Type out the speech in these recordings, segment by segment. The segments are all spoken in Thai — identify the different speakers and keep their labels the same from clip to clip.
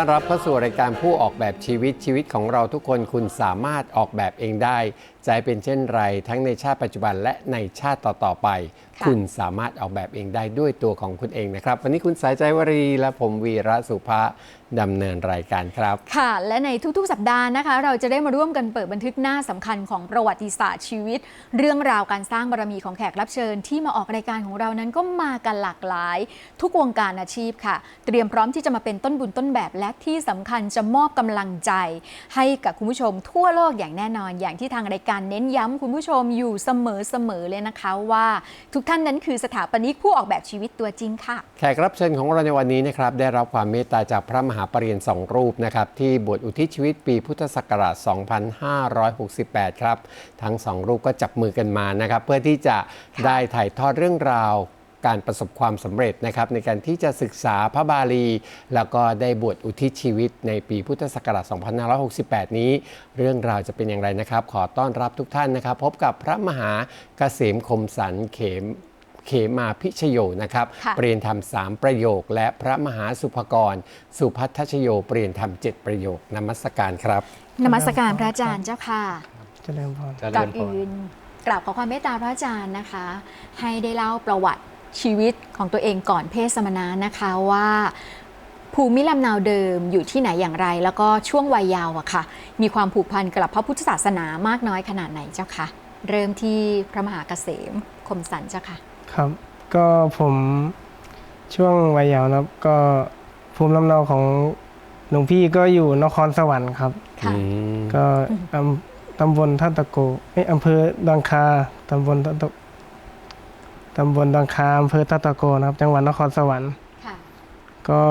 Speaker 1: ต้อนรับเข้าสู่รายการผู้ออกแบบชีวิตชีวิตของเราทุกคนคุณสามารถออกแบบเองได้จะให้เป็นเช่นไร ทั้งในชาติปัจจุบันและในชาติต่อ ๆ ไป
Speaker 2: ค่ะ
Speaker 1: คุณสามารถออกแบบเองได้ด้วยตัวของคุณเองนะครับ วันนี้คุณสายใจวรีและผมวีระสุภา ดำเนินรายการครับ
Speaker 2: ค่ะ และในทุกๆ สัปดาห์นะคะ เราจะได้มาร่วมกันเปิดบันทึกหน้าสำคัญของประวัติศาสตร์ชีวิต เรื่องราวการสร้างบารมีของแขกรับเชิญ ที่มาออกรายการของเรานั้นก็มากันหลากหลาย ทุกวงการอาชีพค่ะ เตรียมพร้อมที่จะมาเป็นต้นบุญต้นแบบ และที่สำคัญจะมอบกำลังใจ ให้กับคุณผู้ชมทั่วโลกอย่างแน่นอน อย่างที่ทางรายการเน้นย้ำคุณผู้ชมอยู่เสมอๆเลยนะคะว่า ทุกท่านนั้นคือสถาปนิกผู้ออกแบบชีวิตตัวจริงค่ะ
Speaker 1: แขกรับเชิญของเราในวันนี้นะครับได้รับความเมตตาจากพระมหาหาปรริญญาสองรูปนะครับ ที่บวชอุทิศชีวิตปีพุทธศักราช 2568 ครับ ทั้งสองรูปก็จับมือกันมานะครับ เพื่อที่จะได้ถ่ายทอดเรื่องราวการประสบความสำเร็จนะครับในการที่จะศึกษาพระบาลี แล้วก็ได้บวชอุทิศชีวิตในปีพุทธศักราช 2568 นี้ เรื่องราวจะเป็นอย่างไรนะครับ ขอต้อนรับทุกท่านนะครับ พบกับพระมหาเกษมคมสันเขม เขมาพิชโยนะครับ
Speaker 2: ค่ะ
Speaker 1: เปลี่ยนธรรมสามประโยค และพระมหาสุภกร สุพัทธชโยเปลี่ยนธรรมเจ็ดประโยคนมัสการครับ
Speaker 2: นมัสการพระอาจารย์เจ้าค่ะ
Speaker 3: เจริญพร
Speaker 2: ก่อนอื่นกราบขอความเมตตาพระอาจารย์นะคะ ให้ได้เล่าประวัติชีวิตของตัวเองก่อนเพศสมณะนะคะว่าภูมิลำเนาเดิมอยู่ที่ไหนอย่างไร แล้วก็ช่วงวัยเยาว์อะค่ะ มีความผูกพันกับพระพุทธศาสนามากน้อยขนาดไหนเจ้าค่ะเริ่มที่พระมหาเกษมคมสันเจ้าค่ะ
Speaker 3: ครับ ก็ผมช่วงวัยเยาว์นะครับ ก็ภูมิลำเนาของหลวงพี่ก็อยู่นครสวรรค์ครับ
Speaker 2: ค่ะ
Speaker 3: ก็อำตำบลท่าตะโกเอ้ยอำเภอดอนคาตำบลท่าตะตำบลดอนคาอำเภอท่าตะโกนะครับ จังหวัดนครสวรรค์
Speaker 2: ค่ะ
Speaker 3: ก็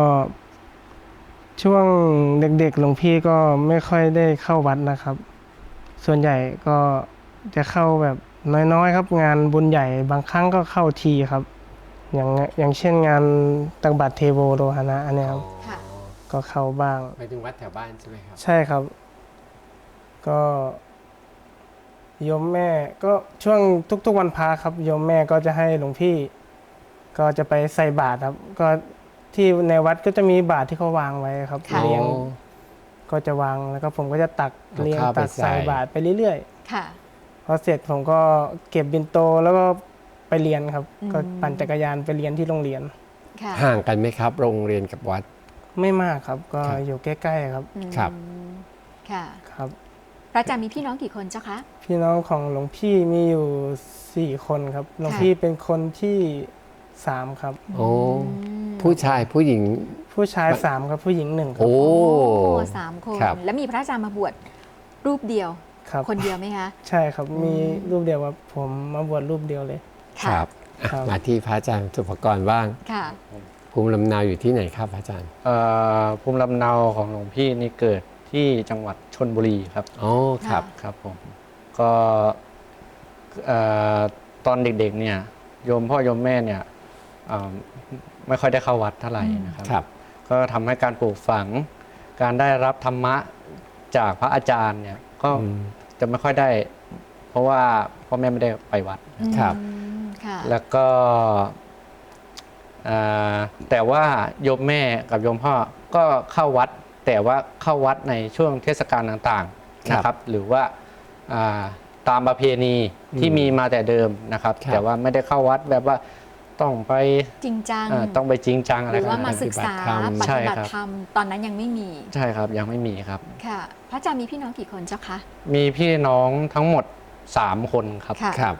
Speaker 3: ช่วงเด็กๆหลวงพี่ก็ไม่ค่อยได้เข้าวัดนะครับ ส่วนใหญ่ก็จะเข้าแบบ น้อยๆครับ งานบุญใหญ่บางครั้งก็เข้าทีครับ อย่างอย่างเช่นงานตักบาตรเทโวโรหณะอันเนี้ยครับ
Speaker 2: ค่ะ
Speaker 3: ก็เข้าบ้าง
Speaker 1: ไปถึงวัดแถวบ้านใช่ไหมครับ
Speaker 3: ใช่ครับ ก็โยมแม่ก็ช่วงทุก ๆวันพาครับโยมแม่ก็จะให้หลวงพี่ ก็จะไปใส่บาตรครับ ก็ที่ในวัดก็จะมีบาตรที่เขาวางไว้ครับ
Speaker 2: ค่ะ
Speaker 3: เลี้ยงก็จะวางแล้วก็ผมก็จะตัก
Speaker 1: เอา
Speaker 3: เลี้ยง
Speaker 1: ข้าวไป
Speaker 3: ตักใส่
Speaker 1: ใส่
Speaker 3: บาตรไปเรื่อย
Speaker 2: ค่ะ
Speaker 3: ๆ พอเสร็จผมก็เก็บบินโตแล้วก็ไปเรียนครับ
Speaker 2: อืม
Speaker 3: ก็ปั่นจักรยานไปเรียนที่โรงเรียน
Speaker 2: ค่ะ
Speaker 1: ห่างกันไหมครับ โรงเรียนกับวัด
Speaker 3: ไม่มากครับก็
Speaker 1: ครับ
Speaker 3: อยู่ใกล้ๆครับ
Speaker 2: อืม
Speaker 1: ครับ
Speaker 2: ค่ะ
Speaker 3: ครับ
Speaker 2: พระอาจารย์มีพี่น้องกี่คนเจ้าคะ
Speaker 3: พี่น้องของหลวงพี่มีอยู่สี่คนครับหลวง
Speaker 2: ค่ะ
Speaker 3: พี่เป็นคนที่สามครับ
Speaker 1: โอ้
Speaker 2: อืม
Speaker 1: ผู้ชายผู้หญิง
Speaker 3: ผู้ชายสามครับผู้หญิงหนึ่งครับ
Speaker 1: โอ้
Speaker 2: โอ้สามคน
Speaker 1: ครับ
Speaker 2: แล้วมีพระอาจารย์มาบวชรูปเดียว
Speaker 3: ครับ
Speaker 2: คนเดียวไหมคะ
Speaker 3: ใช่ครับมี
Speaker 2: อืม
Speaker 3: รูปเดียวครับผมมาบวชรูปเดียวเลย
Speaker 2: ค่ะ
Speaker 1: ครับอะ
Speaker 3: ครับ
Speaker 1: มาที่พระอาจารย์สุภกรบ้าง
Speaker 2: ค่ะ
Speaker 1: ภูมิลำเนาอยู่ที่ไหนครับอาจารย์
Speaker 4: เอ่อภูมิลำเนาของหลวงพี่นี่เกิดที่จังหวัดชนบุรีครับ
Speaker 1: อ๋อครับ
Speaker 4: ครับผมก็เอ่อตอนเด็กๆเนี่ยโยมพ่อโยมแม่เนี่ยเอ่อไม่ค่อยได้เข้าวัดเท่าไหร่นะครับ
Speaker 1: ครับ
Speaker 4: ก็ทำให้การปลูกฝัง การได้รับธรรมะจากพระอาจารย์เนี่ยก็
Speaker 1: อืม
Speaker 4: จะไม่ค่อยได้ เพราะว่าพ่อแม่ไม่ได้ไปวัด
Speaker 1: ครับ
Speaker 2: อืมค่ะ
Speaker 4: แล้วก็เอ่อแต่ว่าโยมแม่กับโยมพ่อก็เข้าวัด แต่ว่าเข้าวัดในช่วงเทศกาลต่างๆ
Speaker 1: ครับ
Speaker 4: นะครับ หรือว่าอ่าตามประเพณีที่
Speaker 1: อืม
Speaker 4: มีมาแต่เดิมนะครับ
Speaker 1: ครับ
Speaker 4: แต่ว่าไม่ได้เข้าวัดแบบว่าต้องไป
Speaker 2: จริงจัง
Speaker 4: เอ่อต้องไปจริงจัง
Speaker 2: ห
Speaker 4: อะไร
Speaker 2: รือ
Speaker 4: ข
Speaker 2: ว่า
Speaker 4: นาด
Speaker 2: มา
Speaker 4: นั้น
Speaker 2: ศึกษา
Speaker 1: ป
Speaker 2: ป
Speaker 1: ฏิ
Speaker 2: ฏิ
Speaker 4: บั
Speaker 2: บั
Speaker 4: ติธรรม
Speaker 2: ติธรรม ตอนนั้นยังไม่มี
Speaker 4: ใช่ครับยังไม่มีครับ
Speaker 2: ค่ะ พระอาจารย์มีพี่น้องกี่คนเจ้าคะ
Speaker 4: มีพี่น้องทั้งหมด 3 คนครับ
Speaker 2: ค่ะ
Speaker 1: ครับ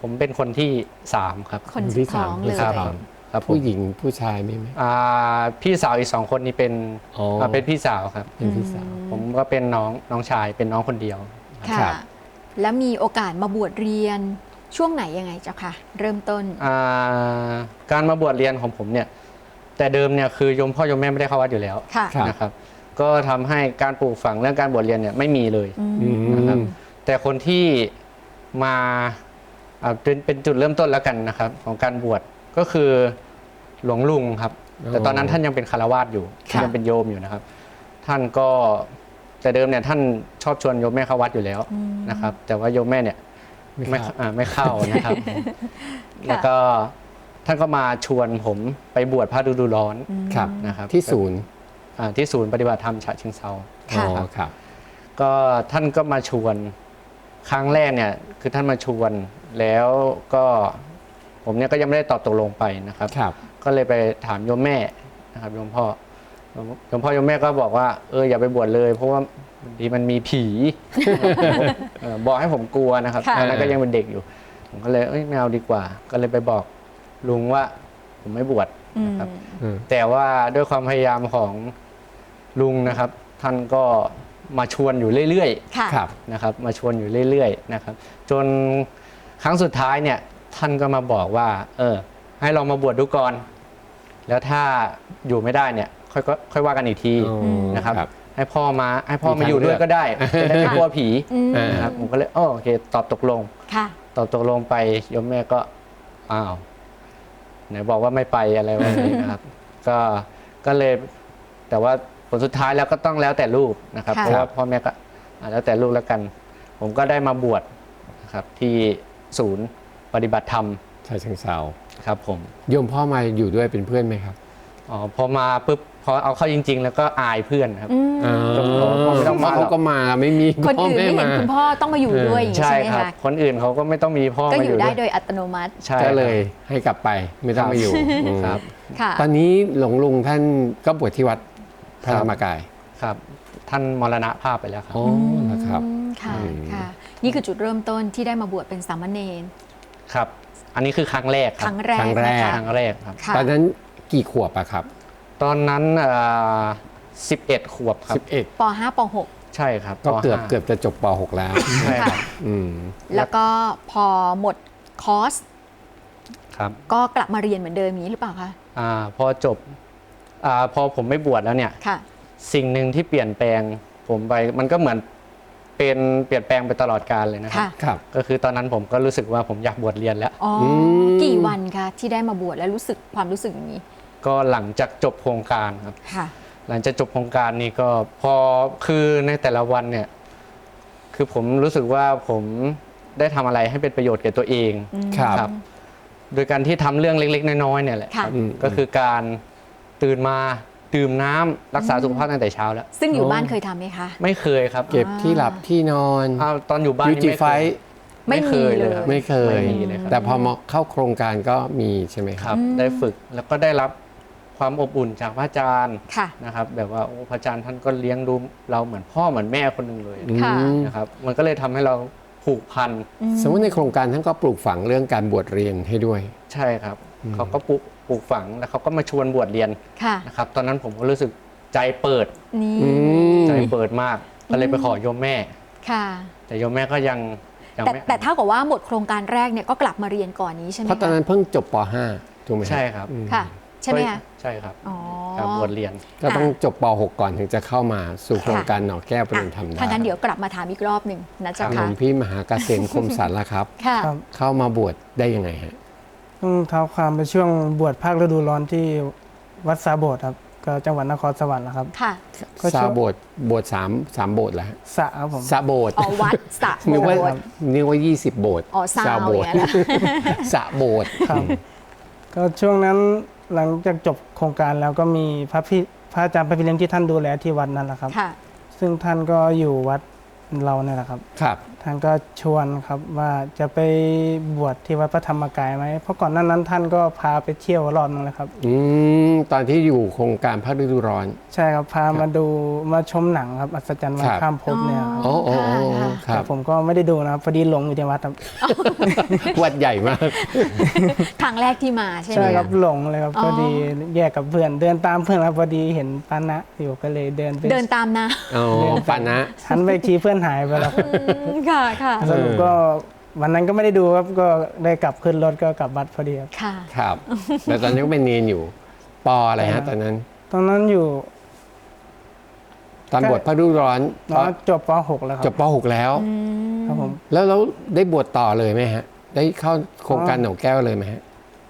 Speaker 4: ผมเป็นคนที่ 3 ครับ
Speaker 2: คน
Speaker 1: ที่
Speaker 2: ที่
Speaker 1: สา
Speaker 2: ท้
Speaker 1: ม
Speaker 2: องเลย
Speaker 4: ครับ
Speaker 1: ครับ
Speaker 4: ครับผม
Speaker 1: ผู้หญิงผู้ชายมีไหม
Speaker 4: อ่าพี่สาวอีกสองคนนี้เป็น
Speaker 1: อ๋อ
Speaker 4: อ่าเป็นพี่สาวครับ
Speaker 1: เป็นพี่สาว
Speaker 4: ผมก็เป็นน้องน้องชายเป็นน้องคนเดียว
Speaker 1: ครั
Speaker 2: ค่ะ
Speaker 1: บ
Speaker 2: แล้วมีโอกาสมาบวชเรียนช่วงไหนยังไงเจ้าคะเริ่มต้น
Speaker 4: อ่าการมาบวชเรียนของผมเนี่ย แต่เดิมเนี่ยคือโยมพ่อโยมแม่ไม่ได้เข้าวัดอยู่แล้ว
Speaker 2: ค่ะ
Speaker 1: ครับ
Speaker 4: นะครับ ก็ทำให้การปลูกฝังเรื่องการบวชเรียนเนี่ยไม่มีเลย
Speaker 2: อืม
Speaker 1: อืม
Speaker 4: นะครับแต่คนที่มาอ่าเป็นเป็นจุดเริ่มต้นแล้วกันนะครับ ของการบวชก็คือหลวงลุงครับ แต่ตอนนั้นท่านยังเป็นคารวาสอยู่
Speaker 2: ค่ะ
Speaker 4: ยังเป็นโยมอยู่นะครับ ท่านก็แต่เดิมเนี่ยท่านชอบชวนโยมแม่เข้าวัดอยู่แล้ว
Speaker 2: อืม
Speaker 4: นะครับ แต่ว่าโยมแม่เนี่ย
Speaker 1: ไม่
Speaker 4: ไม่
Speaker 1: เข้า
Speaker 4: อ่าไม่เข้านะครับ แล้วก็ท่านก็มาชวนผมไปบวชพระฤดูร้อน
Speaker 2: อืม
Speaker 1: ครับ
Speaker 4: นะครับ
Speaker 1: ที่ศูนย์
Speaker 4: อ่า ที่ศูนย์ปฏิบัติธรรมฉะเชิงเซา
Speaker 2: ค่ะ
Speaker 1: อ๋อครับ
Speaker 4: ก็ท่านก็มาชวนครั้งแรกเนี่ยคือท่านมาชวนแล้วก็ผมเนี่ยก็ยังไม่ได้ตอบตกลงไปนะครับ
Speaker 1: ครับ
Speaker 4: ก็เลยไปถามโยมแม่นะครับโยมพ่อโยมพ่อโยมแม่ก็บอกว่าเอออย่าไปบวชเลย เพราะว่าบางทีมันมีผีเออบอกให้ผมกลัวนะครับ
Speaker 2: ค่ะ
Speaker 4: ตอนนั้นก็ยังเป็นเด็กอยู่ ผมก็เลยเอ้ยไม่เอาดีกว่า ก็เลยไปบอกลุงว่าผมไม่บวช
Speaker 2: อืม
Speaker 4: นะครับ
Speaker 1: อืม
Speaker 4: แต่ว่าด้วยความพยายามของ ลุงนะครับท่านก็มาชวนอยู่เรื่อยๆ
Speaker 2: ค่ะ
Speaker 1: ครับ
Speaker 4: นะครับ มาชวนอยู่เรื่อยๆนะครับ จนครั้งสุดท้ายเนี่ยท่านก็มาบอกว่า เออ ให้ลองมาบวชดูก่อน แล้วถ้าอยู่ไม่ได้เนี่ยค่อยก็ค่อยว่ากันอีกที
Speaker 1: อ๋อ
Speaker 4: นะครับ
Speaker 1: ครับ
Speaker 4: ให้พ่อมาให้พ่อ
Speaker 1: มี
Speaker 4: มา
Speaker 1: ทาง
Speaker 4: อยู่ด้วย
Speaker 1: เลือก
Speaker 4: ก็ได้จะได้ไม่กลัวผี
Speaker 2: อืม
Speaker 4: นะครับผมก็เลยอ้อโอเค ตอบตกลง
Speaker 2: ค่ะ
Speaker 4: ตอบตกลงไปโยมแม่ก็อ้าวไหนบอกว่าไม่ไปอะไรวะ นี้นะครับ ก็ก็เลยแต่ว่า ผลสุดท้ายแล้วก็ต้องแล้วแต่ลูกนะครับ
Speaker 2: ค่ะ
Speaker 4: เพราะว่าพ่อแม่ก็อะแล้วแต่ลูกแล้วกัน ผมก็ได้มาบวชนะครับที่ศูนย์ปฏิบัติธรรม
Speaker 1: ชาเชิงเซา
Speaker 4: ครับผม
Speaker 1: โยมพ่อมาอยู่ด้วยเป็นเพื่อนไหมครับ
Speaker 4: อ๋อพอมาปุ๊บพอเอาเข้าจริง ๆ แล้วก็อายเพื่อนครับ
Speaker 2: อืม
Speaker 1: อ๋อ
Speaker 4: พ่อไม่ต้องมาหรอก
Speaker 1: เขาก็มาไม่มี
Speaker 2: คน
Speaker 1: พ่อ
Speaker 2: อื่น
Speaker 1: แม่
Speaker 2: ไม่เห็น
Speaker 1: มา
Speaker 2: คุณพ่อต้องมาอยู่ด้วยอย่างนี้
Speaker 4: ใช่
Speaker 2: ใช่ไหม
Speaker 4: ครับ
Speaker 2: คะ
Speaker 4: คนอื่นเขาก็ไม่ต้องมีพ่อ
Speaker 2: ก็
Speaker 4: มา
Speaker 2: อ
Speaker 4: อยู่ยู่
Speaker 2: ได้
Speaker 4: ด้วย
Speaker 2: โดยอัตโนมัติ
Speaker 4: ใช่
Speaker 1: ก็เลยให้กลับไปไม่ต้องมาอยู่อืม
Speaker 4: ครับ
Speaker 2: ค่ะ
Speaker 1: ตอนนี้หลวงลุงท่านก็บวชที่วัด พระ
Speaker 4: ครับ
Speaker 1: ธรรมกาย
Speaker 4: ครับ ท่านมรณภาพไปแล้วครับ
Speaker 1: อ๋อนะครับ
Speaker 2: อืมค่ะ
Speaker 1: อืม
Speaker 2: ค่ะ นี่คือจุดเริ่มต้นที่ได้มาบวชเป็นสามเณร
Speaker 4: ครับ อันนี้คือครั้งแรก
Speaker 2: ค
Speaker 4: ครั
Speaker 2: รั้
Speaker 4: บ
Speaker 2: งแรก
Speaker 1: ครั้งแรก
Speaker 2: นะคะ
Speaker 4: ครั้งแรกครับ
Speaker 2: ค่ะ
Speaker 1: ตอนนั้นกี่ขวบอะครับ
Speaker 4: ตอนนั้นสิบเอ็ดขวบครับ
Speaker 1: 11
Speaker 2: ป .5 ป
Speaker 4: ใช่ครับ
Speaker 1: ก็เกือบ
Speaker 4: ปห้า
Speaker 1: เกือบจะจบป .6 แล้ว
Speaker 4: ใช่ครับ
Speaker 1: อืม
Speaker 2: .6 แล้วก็พอหมดคอร์ส
Speaker 4: ครับ
Speaker 2: ก็กลับมาเรียนเหมือนเดิมอย่างนี้หรือเปล่าคะ
Speaker 4: อาพอจบ อาพอผมไม่บวชแล้วเนี่ย
Speaker 2: ค่ะ
Speaker 4: สิ่งหนึ่งที่เปลี่ยนแปลงผมไปมันก็เหมือนเป็นเปลี่ยนแปลงไปตลอดกาลเลยนะครั
Speaker 2: ค่ะ
Speaker 4: บ
Speaker 1: ครับ
Speaker 4: ก็คือตอนนั้นผมก็รู้สึกว่าผมอยากบวชเรียนแล้ว
Speaker 2: อ๋ออ
Speaker 1: ม
Speaker 2: กี่วันคะที่ได้มาบวชแล้วรู้สึกความรู้สึกอย่างนี้
Speaker 4: ก็หลังจากจบโครงการครับ
Speaker 2: ค่ะ
Speaker 4: หลังจากจบโครงการนี้ก็พอคือในแต่ละวันเนี่ย คือผมรู้สึกว่าผมได้ทำอะไรให้เป็นประโยชน์แก่ตัวเอง
Speaker 1: ครับ
Speaker 4: ครับโดยการที่ทำเรื่องเล็ก ๆ น้อยๆเนี่ยแหละ
Speaker 2: ค่ะ
Speaker 4: ครับ
Speaker 1: อืม
Speaker 4: ก็คือการ ตื่นมาดื่มน้ำรักษาสุขภาพตั้งแต่เช้าแล้ว
Speaker 2: ซึ่งอยู่
Speaker 1: อ๋อ
Speaker 2: บ้านเคยทำไหมคะ
Speaker 4: ไม่เคยครับ
Speaker 1: เก็บที่หลับที่นอน
Speaker 4: อ้าวตอนอยู่บ้าน
Speaker 1: ยู
Speaker 4: นี่
Speaker 1: จิ
Speaker 4: ไม่
Speaker 1: ไฟ
Speaker 4: เคย
Speaker 2: ไม่มีเลย
Speaker 4: ครับ
Speaker 1: ไม่เคย
Speaker 4: ไม่มีเลยครับ
Speaker 1: แต่พอมาเข้าโครงการก็มีใช่ไหมค
Speaker 4: ค
Speaker 1: รั
Speaker 4: รับ บ ได้ฝึกแล้วก็ได้รับความอบอุ่นจากพระอาจารย์
Speaker 2: ค่ะ
Speaker 4: นะครับ แบบว่าโอ้พระอาจารย์ท่านก็เลี้ยงดูเราเหมือนพ่อเหมือนแม่คนหนึ่งเลย
Speaker 2: ค่ะ
Speaker 1: อืม
Speaker 4: นะครับมันก็เลยทำให้เราผูกพัน
Speaker 1: สมมติในโครงการท่านก็ปลูกฝังเรื่องการบวชเรียนให้ด้วย
Speaker 4: ใช่ครับ เขาก็ปลูกปลูกฝังแล้วเขาก็มาชวนบวชเรียน
Speaker 2: ค่ะ
Speaker 4: นะครับ ตอนนั้นผมก็รู้สึกใจเปิด
Speaker 2: นี่
Speaker 1: อืม
Speaker 4: ใจเปิดมาก ก็เลยไปขอโยมแม่
Speaker 2: ค่ะ
Speaker 4: แต่โยมแม่ก็ยังยัง
Speaker 2: แต่
Speaker 4: ไม่
Speaker 2: แต่เท่ากับว่าหมดโครงการแรกเนี่ยก็กลับมาเรียนก่อนนี้ใช่ไหม
Speaker 1: เพราะตอน
Speaker 2: คะ
Speaker 1: นั้นเพิ่งจบป .5 ถูกไหม
Speaker 4: ใช่ครับ
Speaker 1: อืม
Speaker 2: ค่ะ ใช่ไหมคะ
Speaker 4: ใช่ครับ
Speaker 2: อ๋อ
Speaker 4: การบวชเรียน
Speaker 1: ก็ต้องจบป .6 ก่อนถึงจะเข้ามาสู่โครง
Speaker 2: ค่ะ
Speaker 1: การหน่อแก้วประเด็นธรรมได้
Speaker 2: ถ้างั้นเดี๋ยวกลับมาถามอีกรอบหนึ่งนะ
Speaker 1: ห
Speaker 2: จ๊ะ
Speaker 1: ลว
Speaker 2: ค่ะ
Speaker 1: งพี่มหาเกษมคมสันละครับ
Speaker 2: ค่ะ
Speaker 3: ครับ
Speaker 1: เข้ามาบวชได้ยังไงฮะ
Speaker 3: ต้องเท้าความไปช่วงบวชภาคฤดูร้อนที่วัดสาโบดครับก็จังหวัดนครสวรรค์นะครับ
Speaker 2: ค่ะ
Speaker 3: ก็
Speaker 1: ซา
Speaker 3: ช่วง
Speaker 1: โบสถ์โบสถ์สามสามโบสถ์แล้วฮะ
Speaker 3: สระครับผม
Speaker 1: ซาโบสถ์
Speaker 2: อ๋อวัดสระ
Speaker 1: นึกว่า
Speaker 2: โบสถ์
Speaker 1: นึกว่า20โบสถ์
Speaker 2: อ๋อซาว
Speaker 1: โบ
Speaker 2: อ
Speaker 1: สถ์
Speaker 2: ย่างเงี้ยนะ
Speaker 1: สะโบสถ์
Speaker 3: ครับ ก็ช่วงนั้นหลังจากจบโครงการแล้วก็มีพระพี่พระอาจารย์พระพิเลี้ยงที่ท่านดูแลที่วัดนั่นแหละครับ
Speaker 2: ค่ะ
Speaker 3: ซึ่งท่านก็อยู่วัดเราเนี่ยแหละครับ
Speaker 1: ครับ
Speaker 3: ท่านก็ชวนครับว่าจะไปบวชที่วัดพระธรรมกายไหมเพราะก่อนหนั้นนั้นท่านก็พาไปเที่ยวรอบนึงเลยครับ
Speaker 1: อืมตอนที่อยู่โครงการพระฤดูร้อน
Speaker 3: ใช่ครับพามาดูมาชมหนังครับอัศจรรย์วัน
Speaker 1: ครับ
Speaker 3: ข้ามภพเนี่ยครับ
Speaker 1: โอ้โอ้โอ้
Speaker 2: ค่ะ
Speaker 1: ครั
Speaker 3: แต่
Speaker 1: บ
Speaker 3: ผมก็ไม่ได้ดูนะครับพอดีหลงอยู่ในวัดครับ
Speaker 1: วัดใหญ่มาก
Speaker 2: ครั้งแรกที่มาใช่ไหม
Speaker 3: ใช่ครับะหลงเลยครับ
Speaker 2: อ๋อ
Speaker 3: พอดีแยกกับเพื่อนเดินตามเพื่อนครับพอดีเห็นปานะอยู่ก็เลยเดินไป
Speaker 2: เดินตามนะ
Speaker 1: อ๋อปานะ
Speaker 3: หันไปอีกทีเพื่อนหายไปแล้วครับ
Speaker 2: อืมค่ะค่ะ
Speaker 3: สรุปก็วันนั้นก็ไม่ได้ดูครับก็ได้กลับขึ้นรถก็กลับวัดพอดีครับ
Speaker 2: ค่ะ
Speaker 1: ครับ แต่ตอนนี้ก็เป็นเนนอยู่ ปออะไรฮะตอนนั้น
Speaker 3: ตอนนั้นอยู่
Speaker 1: ตอนบวชพระฤดูร้อน
Speaker 3: น้องจบป .6 แล้วค
Speaker 1: จ
Speaker 3: รั
Speaker 1: บบป .6 แล้ว
Speaker 3: ครับผม
Speaker 1: แล้วแล้วได้บวชต่อเลยไหมฮะ ได้เข้าโครงการหนองแก้วเลยไหมฮะ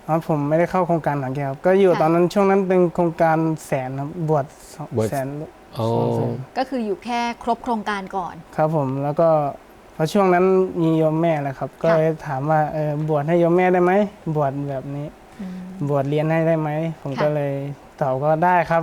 Speaker 3: อ๋อผมไม่ได้เข้าโครงการหลังแกครับก็อยู่
Speaker 2: ค่ะ
Speaker 3: ตอนนั้นช่วงนั้นเป็นโครงการแสนครับบวชสอง
Speaker 1: บวช
Speaker 3: แสน
Speaker 1: โอ้
Speaker 3: สองแสน
Speaker 2: ก็คืออยู่แค่ครบโครงการก่อน
Speaker 3: ครับผมแล้วก็ พอช่วงนั้นมีโยมแม่แหละครับ ก็เลยถามว่าเออบวชให้โยมแม่ได้ไหมบวชแบบนี้ บวชเรียนให้ได้ไหมผม
Speaker 2: ค่ะ
Speaker 3: ก็เลยตอบก็ได้ครับ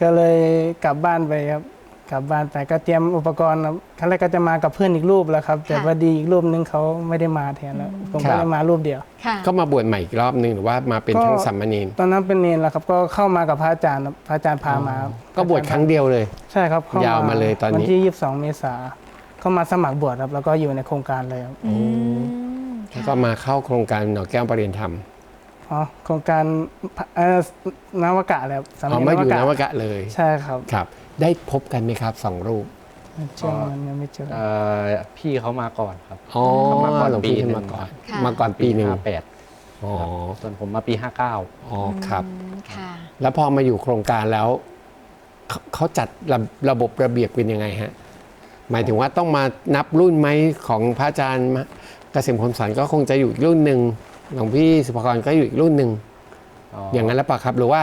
Speaker 3: ก็เลยกลับบ้านไปครับ กลับบ้านไปก็เตรียมอุปกรณ์ครับครั้งแรกก็จะมากับเพื่อนอีกรูปแล้วครับ แต่
Speaker 2: ค่ะ
Speaker 3: พอดีอีกรูปนึงเขาไม่ได้มาแทนแล้ว ผม
Speaker 1: ครั
Speaker 3: ก็
Speaker 1: บ
Speaker 3: เลยมารูปเดียว
Speaker 2: ค่ะ
Speaker 1: ก็มาบวชใหม่อีกรอบหนึ่งหรือว่ามาเป็น
Speaker 3: ก็
Speaker 1: ทั้งสามเณร
Speaker 3: ตอนนั้นเป็นเนนแล้วครับ ก็เข้ามากับพระอาจารย์ครับพระอาจารย์พามาครับ
Speaker 1: ก็บวชครั้งเดียวเลย
Speaker 3: ใช่ครับเข้
Speaker 1: ยาวมาเลยตอนนี้
Speaker 3: วันที่ 22 เมษา เข้ามาสมัครบวชครับแล้วก็อยู่ในโครงการเลยครับ
Speaker 2: อืม
Speaker 1: แล้วก็มาเข้าโครงการหนอแก้วประเรียนธรรม
Speaker 3: อ๋อโครงการเอ่อนวกะเลยครับสา
Speaker 1: อ๋อ
Speaker 3: มี
Speaker 1: มาอยู่น
Speaker 3: น
Speaker 1: ว
Speaker 3: วกะ
Speaker 1: กะเลย
Speaker 3: ใช่ครับ
Speaker 1: ครับ ได้พบกันไหมครับสองรูป
Speaker 3: ช่วงนั้นยังไม่เจอ
Speaker 4: เอ่อพี่เขามาก่อนครับ
Speaker 1: อ๋อ
Speaker 4: เขามาก่อน
Speaker 1: หลวงพี่
Speaker 4: ปีหนึ่
Speaker 1: ขึ้น
Speaker 4: ง
Speaker 1: มาก่อน
Speaker 2: ค่ะ
Speaker 1: มาก่อนปีหนึ่ง
Speaker 4: ห้าแปด
Speaker 1: อ๋อ
Speaker 4: ส่วนผมมาปี59
Speaker 1: อ๋อครับ
Speaker 2: อืมค่ะ
Speaker 1: แล้วพอมาอยู่โครงการแล้วเขาเขาจัดระระบบระเบียบเป็นยังไงฮะ หมายถึงว่าต้องมานับรุ่นไหมของพระอาจารย์เกษมคมสันก็คงจะอยู่อีกรุ่นหนึ่งหลวงพี่สุภกรก็อยู่อีกรุ่นหนึ่งอย่างนั้นแล้วปะครับหรือว่า